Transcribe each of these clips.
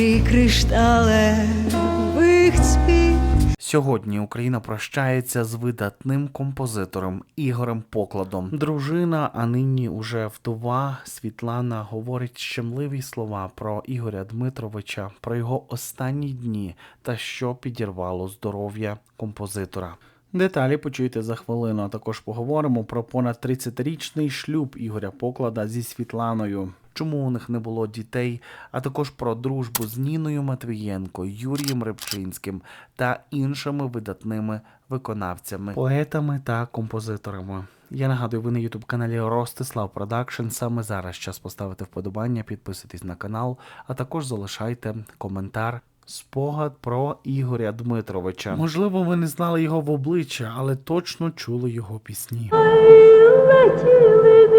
зорі кришталевих цвіт. Сьогодні Україна прощається з видатним композитором Ігорем Покладом. Дружина, а нині уже вдова Світлана говорить щемливі слова про Ігоря Дмитровича, про його останні дні та що підірвало здоров'я композитора. Деталі почуєте за хвилину. А також поговоримо про понад 30-річний шлюб Ігоря Поклада зі Світланою. Чому у них не було дітей, а також про дружбу з Ніною Матвієнко, Юрієм Рибчинським та іншими видатними виконавцями, поетами та композиторами. Я нагадую, ви на ютуб каналі Ростислав Продакшн. Саме зараз час поставити вподобання, підписуйтесь на канал, а також залишайте коментар. Спогад про Ігоря Дмитровича. Можливо, ви не знали його в обличчя, але точно чули його пісні. Летіли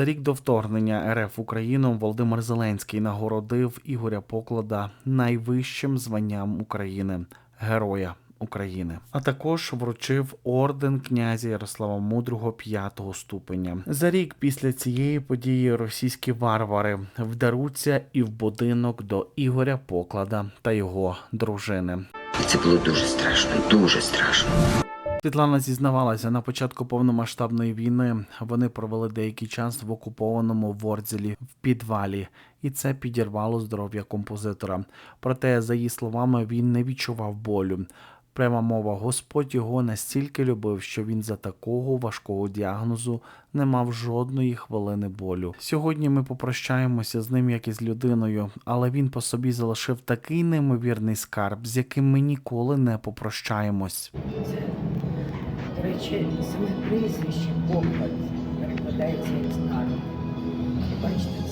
За рік до вторгнення РФ Україну Володимир Зеленський нагородив Ігоря Поклада найвищим званням України Героя України, а також вручив орден князя Ярослава Мудрого п'ятого ступеня. За рік після цієї події російські варвари вдаруться і в будинок до Ігоря Поклада та його дружини. Це було дуже страшно, дуже страшно. Світлана зізнавалася на початку повномасштабної війни. Вони провели деякий час в окупованому Вордзелі в підвалі, і це підірвало здоров'я композитора. Проте, за її словами, він не відчував болю. Пряма мова, Господь його настільки любив, що він за такого важкого діагнозу не мав жодної хвилини болю. Сьогодні ми попрощаємося з ним як із людиною, але він по собі залишив такий неймовірний скарб, з яким ми ніколи не попрощаємось. До речі, саме прізвище Бог перекладається як знак. Бачите,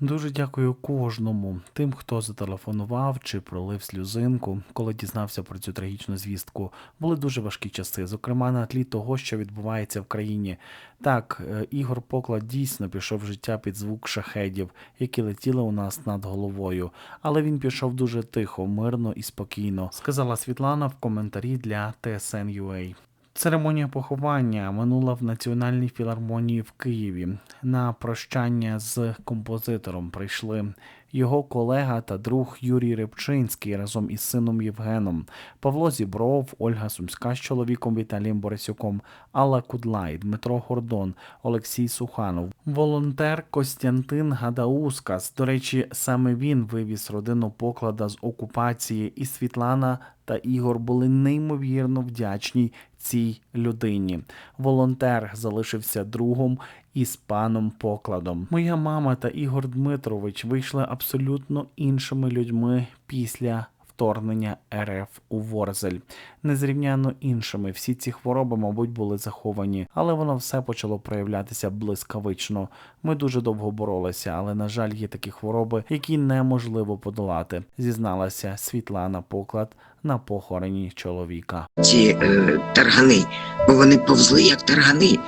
Дуже дякую кожному, тим, хто зателефонував чи пролив сльозинку, коли дізнався про цю трагічну звістку. Були дуже важкі часи, зокрема на тлі того, що відбувається в країні. Так, е, Ігор Поклад дійсно пішов в життя під звук шахедів, які летіли у нас над головою. Але він пішов дуже тихо, мирно і спокійно, сказала Світлана в коментарі для TSN.ua. Церемонія поховання минула в Національній філармонії в Києві. На прощання з композитором прийшли його колега та друг Юрій Рибчинський разом із сином Євгеном, Павло Зібров, Ольга Сумська з чоловіком Віталієм Борисюком, Алла Кудлай, Дмитро Гордон, Олексій Суханов, волонтер Костянтин Гадаускас. До речі, саме він вивіз родину поклада з окупації, і Світлана та Ігор були неймовірно вдячні цій людині. Волонтер залишився другом із паном покладом. Моя мама та Ігор Дмитрович вийшли абсолютно іншими людьми після. Вторгнення РФ у Ворзель незрівняно іншими. Всі ці хвороби, мабуть, були заховані, але воно все почало проявлятися блискавично. Ми дуже довго боролися, але на жаль, є такі хвороби, які неможливо подолати. Зізналася Світлана Поклад на похороні чоловіка. Ці е, таргани, бо вони повзли як таргани.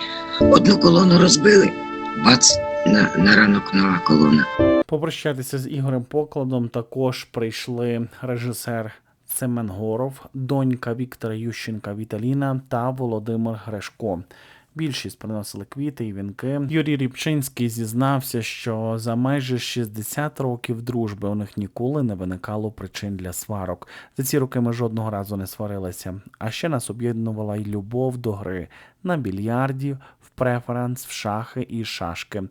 Одну колону розбили, бац, на, на ранок нова колона. Попрощатися з Ігорем Покладом також прийшли режисер Семен Горов, донька Віктора Ющенка Віталіна та Володимир Грешко. Більшість приносили квіти і вінки. Юрій Рібчинський зізнався, що за майже 60 років дружби у них ніколи не виникало причин для сварок. За ці роки ми жодного разу не сварилися. А ще нас об'єднувала й любов до гри на більярді, в преферанс, в шахи і шашки.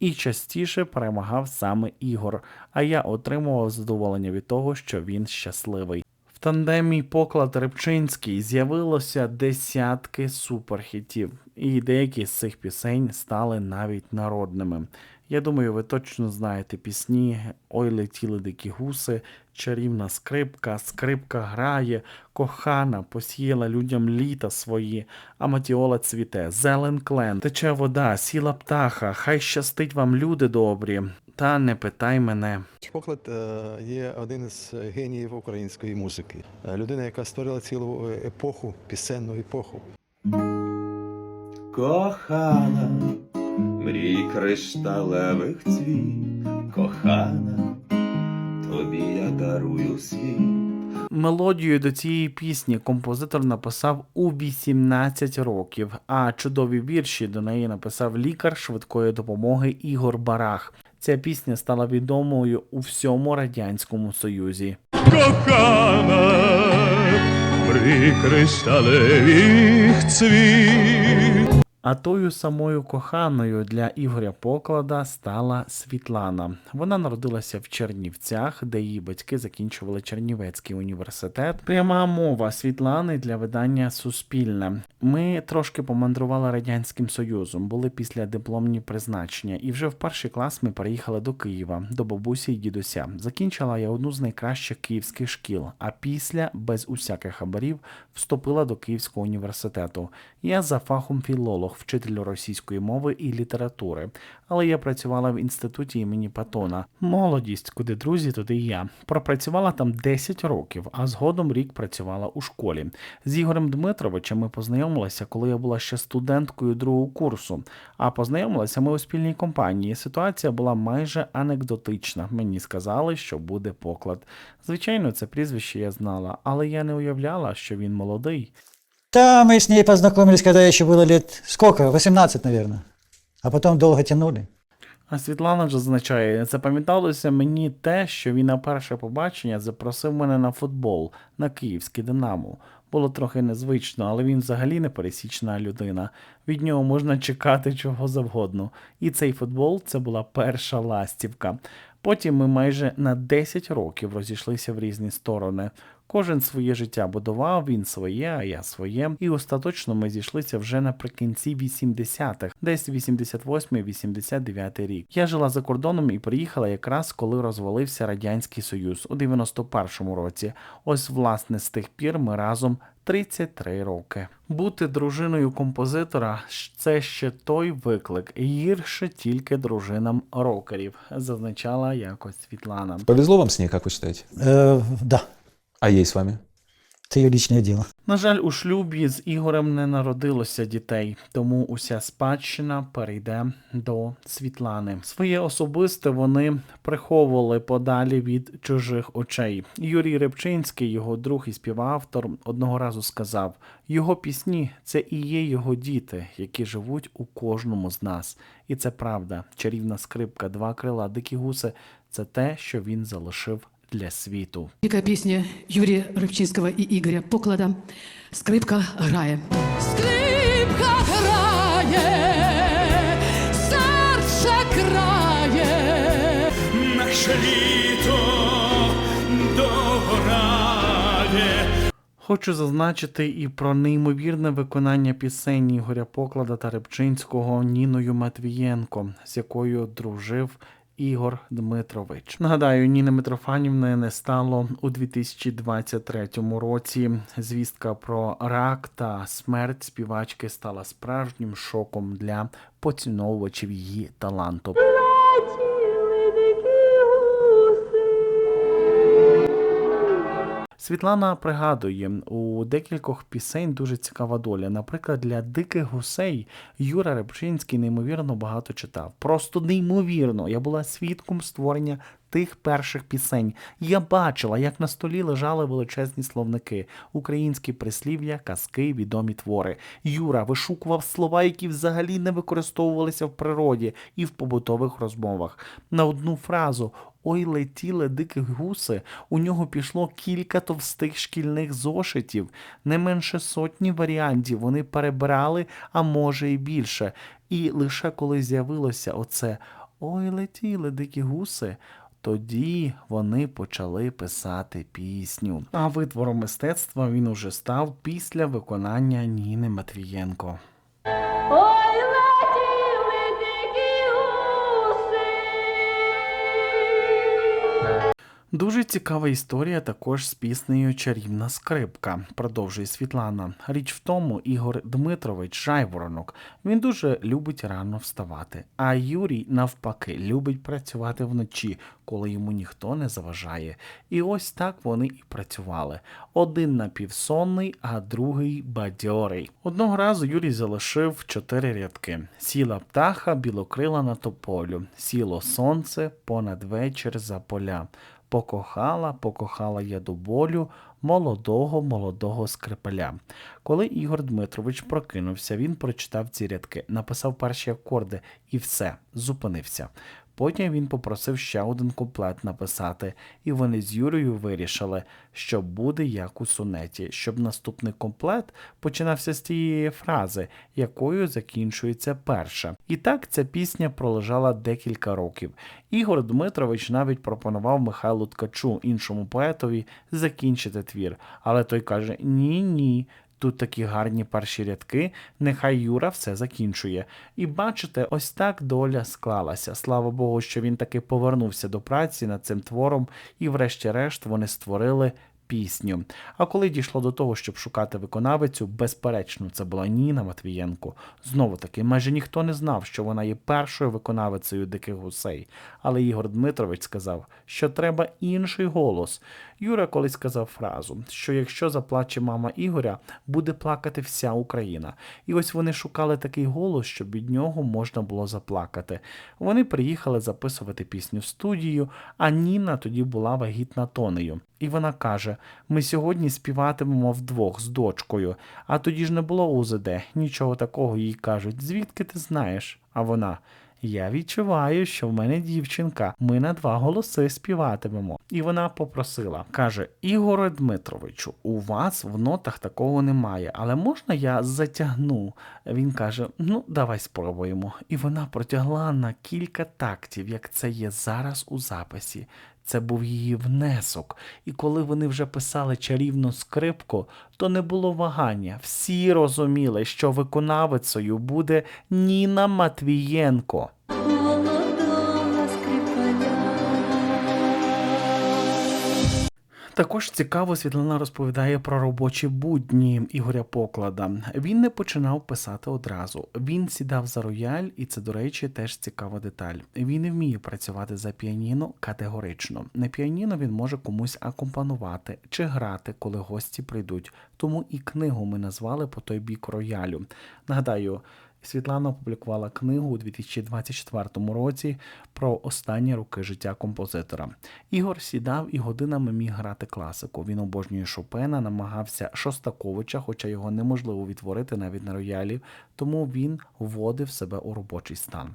І частіше перемагав саме Ігор, а я отримував задоволення від того, що він щасливий. В тандемі поклад Рибчинський з'явилося десятки суперхітів, і деякі з цих пісень стали навіть народними. Я думаю, ви точно знаєте пісні Ой летіли дикі гуси, чарівна скрипка, скрипка грає, кохана посіяла людям літа свої, а матіола цвіте, зелен клен, тече вода, сіла птаха, хай щастить вам, люди добрі, та не питай мене. Поклад е, є один із геніїв української музики. Е, Людина, яка створила цілу епоху, пісенну епоху. Кохана, мрій кришталевих цвіт, кохана, тобі я дарую світ. Мелодію до цієї пісні композитор написав у 18 років, а чудові вірші до неї написав лікар швидкої допомоги Ігор Барах. Ця пісня стала відомою у всьому радянському союзі. кохана, мрій кришталевих цвіт. А тою самою коханою для Ігоря Поклада стала Світлана. Вона народилася в Чернівцях, де її батьки закінчували Чернівецький університет. Пряма мова Світлани для видання Суспільне. Ми трошки помандрували радянським союзом, були після дипломні призначення, і вже в перший клас ми переїхали до Києва, до бабусі і дідуся. Закінчила я одну з найкращих київських шкіл, а після, без усяких хабарів, вступила до Київського університету. Я за фахом філолог, вчитель російської мови і літератури. Але я працювала в інституті імені Патона. Молодість, куди друзі, туди і я. Пропрацювала там 10 років, а згодом рік працювала у школі. З Ігорем Дмитровичем ми познайомилися, коли я була ще студенткою другого курсу. А познайомилися ми у спільній компанії. Ситуація була майже анекдотична. Мені сказали, що буде поклад. Звичайно, це прізвище я знала, але я не уявляла, що він молодий. Да, мы с ней познакомились, когда еще было лет, сколько, 18, наверное. А потом долго тянули. А Світлана ж зазначає, запам'яталося мені те, що він на перше побачення запросив мене на футбол на київське Динамо. Було трохи незвично, але він взагалі не пересічна людина. Від нього можна чекати чого завгодно. І цей футбол це була перша ластівка. Потім ми майже на 10 років розійшлися в різні сторони. Кожен своє життя будував, він своє, а я своє. І остаточно ми зійшлися вже наприкінці 80-х, десь 88-89 рік. Я жила за кордоном і приїхала якраз коли розвалився Радянський Союз у 91-му році. Ось власне з тих пір ми разом 33 роки. Бути дружиною композитора – це ще той виклик. Гірше тільки дружинам рокерів, зазначала якось Світлана. Повезло вам с ней, как вы считаете? Э, да, А ей с вами? это ее личное дело. На жаль, у шлюбі з Ігорем не народилося дітей, тому уся спадщина перейде до Світлани. Своє особисте вони приховували подалі від чужих очей. Юрій Репчинський, його друг і співавтор, одного разу сказав: його пісні це і є його діти, які живуть у кожному з нас. І це правда. Чарівна скрипка, два крила, дикі гуси це те, що він залишив для світу. Велика пісня Юрія Рибчинського і Ігоря Поклада Скрипка грає. Скрипка грає, серце крає. Наше літо догорає. Хочу зазначити і про неймовірне виконання пісень Ігоря Поклада та Рибчинського Ніною Матвієнко, з якою дружив Ігор Дмитрович. Нагадаю, Ніни Митрофанівни не стало у 2023 році. Звістка про рак та смерть співачки стала справжнім шоком для поціновувачів її таланту. Світлана пригадує, у декількох пісень дуже цікава доля. Наприклад, для диких гусей Юра Репчинський неймовірно багато читав. Просто неймовірно. Я була свідком створення тих перших пісень. Я бачила, як на столі лежали величезні словники, українські прислів'я, казки, відомі твори. Юра вишукував слова, які взагалі не використовувалися в природі і в побутових розмовах. На одну фразу Ой, летіли дикі гуси. У нього пішло кілька товстих шкільних зошитів, не менше сотні варіантів. Вони перебирали, а може і більше. І лише коли з'явилося оце Ой, летіли дикі гуси. Тоді вони почали писати пісню. А витвором мистецтва він уже став після виконання Ніни Матвієнко. Дуже цікава історія також з піснею Чарівна скрипка, продовжує Світлана. Річ в тому, Ігор Дмитрович Жайворонок. Він дуже любить рано вставати. А Юрій, навпаки, любить працювати вночі, коли йому ніхто не заважає. І ось так вони і працювали. Один напівсонний, а другий бадьорий. Одного разу Юрій залишив чотири рядки: сіла птаха, білокрила на тополю, сіло сонце понад вечір за поля. Покохала, покохала я до болю молодого, молодого скрипаля. Коли Ігор Дмитрович прокинувся, він прочитав ці рядки, написав перші акорди і все, зупинився. Потім він попросив ще один куплет написати, і вони з Юрою вирішили, що буде як у сонеті, щоб наступний комплект починався з тієї фрази, якою закінчується перша. І так ця пісня пролежала декілька років. Ігор Дмитрович навіть пропонував Михайлу Ткачу, іншому поетові, закінчити твір, але той каже: Ні, ні. Тут такі гарні перші рядки, нехай Юра все закінчує. І бачите, ось так доля склалася. Слава Богу, що він таки повернувся до праці над цим твором, і врешті-решт вони створили пісню. А коли дійшло до того, щоб шукати виконавицю, безперечно, це була Ніна Матвієнко. Знову таки, майже ніхто не знав, що вона є першою виконавицею диких гусей. Але Ігор Дмитрович сказав, що треба інший голос. Юра колись сказав фразу, що якщо заплаче мама Ігоря, буде плакати вся Україна. І ось вони шукали такий голос, щоб від нього можна було заплакати. Вони приїхали записувати пісню в студію, а Ніна тоді була вагітна тонею. І вона каже: ми сьогодні співатимемо вдвох з дочкою, а тоді ж не було УЗД, нічого такого їй кажуть. Звідки ти знаєш? А вона. Я відчуваю, що в мене дівчинка, ми на два голоси співатимемо. І вона попросила: каже: Ігоре Дмитровичу, у вас в нотах такого немає, але можна я затягну? Він каже: Ну, давай спробуємо. І вона протягла на кілька тактів, як це є зараз у записі. Це був її внесок. І коли вони вже писали чарівну скрипку, то не було вагання. Всі розуміли, що виконавицею буде Ніна Матвієнко. Також цікаво, Світлана розповідає про робочі будні Ігоря Поклада. Він не починав писати одразу. Він сідав за рояль, і це, до речі, теж цікава деталь. Він не вміє працювати за піаніно категорично. На піаніно він може комусь акомпанувати чи грати, коли гості прийдуть. Тому і книгу ми назвали по той бік роялю. Нагадаю. Світлана опублікувала книгу у 2024 році про останні роки життя композитора. Ігор сідав і годинами міг грати класику. Він обожнює Шопена, намагався Шостаковича, хоча його неможливо відтворити навіть на роялі, тому він вводив себе у робочий стан.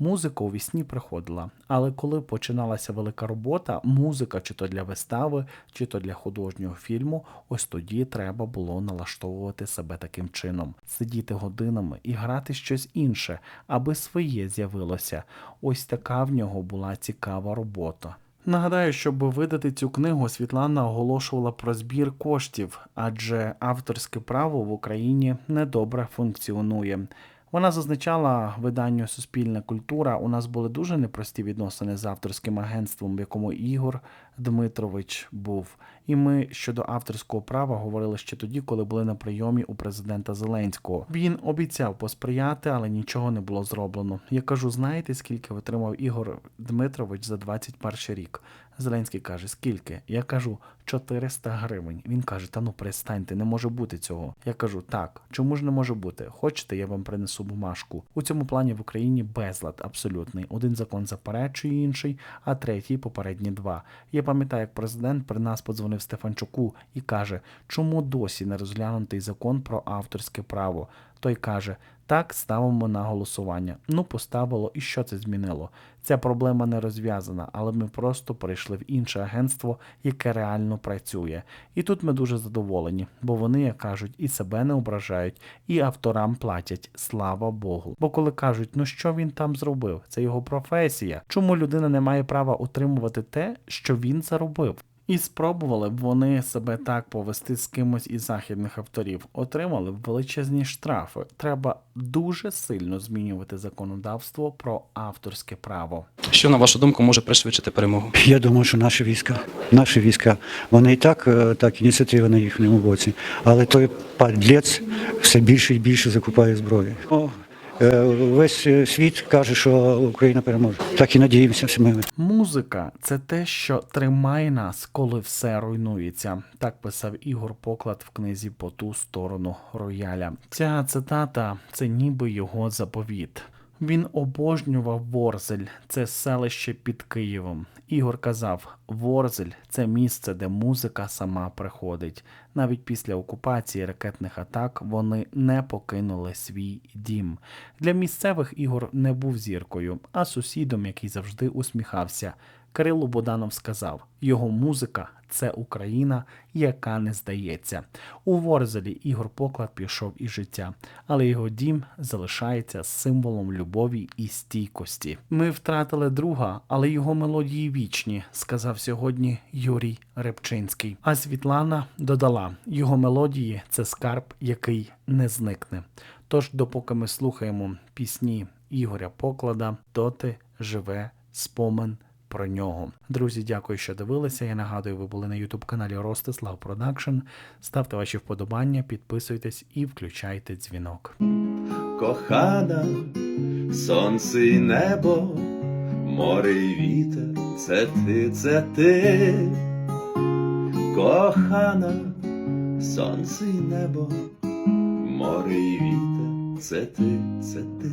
Музика у вісні приходила, але коли починалася велика робота, музика чи то для вистави, чи то для художнього фільму, ось тоді треба було налаштовувати себе таким чином, сидіти годинами і грати щось інше, аби своє з'явилося. Ось така в нього була цікава робота. Нагадаю, щоб видати цю книгу, Світлана оголошувала про збір коштів, адже авторське право в Україні недобре функціонує. Вона зазначала виданню Суспільна культура. У нас були дуже непрості відносини з авторським агентством, в якому Ігор Дмитрович був. І ми щодо авторського права говорили ще тоді, коли були на прийомі у президента Зеленського. Він обіцяв посприяти, але нічого не було зроблено. Я кажу: знаєте, скільки отримав Ігор Дмитрович за 21 рік? Зеленський каже, скільки? Я кажу 400 гривень. Він каже: Та ну перестаньте, не може бути цього. Я кажу, так, чому ж не може бути? Хочете, я вам принесу бумажку. У цьому плані в Україні безлад абсолютний. Один закон заперечує інший, а третій попередні два. Я пам'ятаю, як президент при нас подзвонив Стефанчуку і каже, чому досі не розглянутий закон про авторське право. Той каже: так, ставимо на голосування. Ну, поставило, і що це змінило? Ця проблема не розв'язана, але ми просто перейшли в інше агентство, яке реально працює. І тут ми дуже задоволені, бо вони, як кажуть, і себе не ображають, і авторам платять. Слава Богу. Бо коли кажуть, ну що він там зробив? Це його професія. Чому людина не має права отримувати те, що він заробив? І спробували б вони себе так повести з кимось із західних авторів, отримали б величезні штрафи. Треба дуже сильно змінювати законодавство про авторське право. Що, на вашу думку, може пришвидшити перемогу? Я думаю, що наші війська, наші війська, вони і так, е, так ініціатива на їхньому боці, але той падлець все більше і більше закупає зброї. Е, Весь е, світ каже, що Україна переможе. Так і надіємося всі ми. Музика це те, що тримає нас, коли все руйнується. Так писав Ігор Поклад в книзі По ту сторону рояля. Ця цитата це ніби його заповіт. Він обожнював Ворзель, це селище під Києвом. Ігор казав: Ворзель це місце, де музика сама приходить. Навіть після окупації ракетних атак вони не покинули свій дім. Для місцевих Ігор не був зіркою, а сусідом, який завжди усміхався. Кирило Боданов сказав: його музика це Україна, яка не здається. У Ворзелі Ігор Поклад пішов із життя, але його дім залишається символом любові і стійкості. Ми втратили друга, але його мелодії вічні, сказав сьогодні Юрій Репчинський. А Світлана додала: його мелодії це скарб, який не зникне. Тож, допоки ми слухаємо пісні Ігоря Поклада, доти живе спомин про нього. Друзі, дякую, що дивилися. Я нагадую, ви були на youtube каналі Ростислав Продакшн. Ставте ваші вподобання, підписуйтесь і включайте дзвінок. Кохана, сонце і небо, море і вітер, це ти, це ти. Кохана, сонце і небо, море і вітер, це ти, це ти.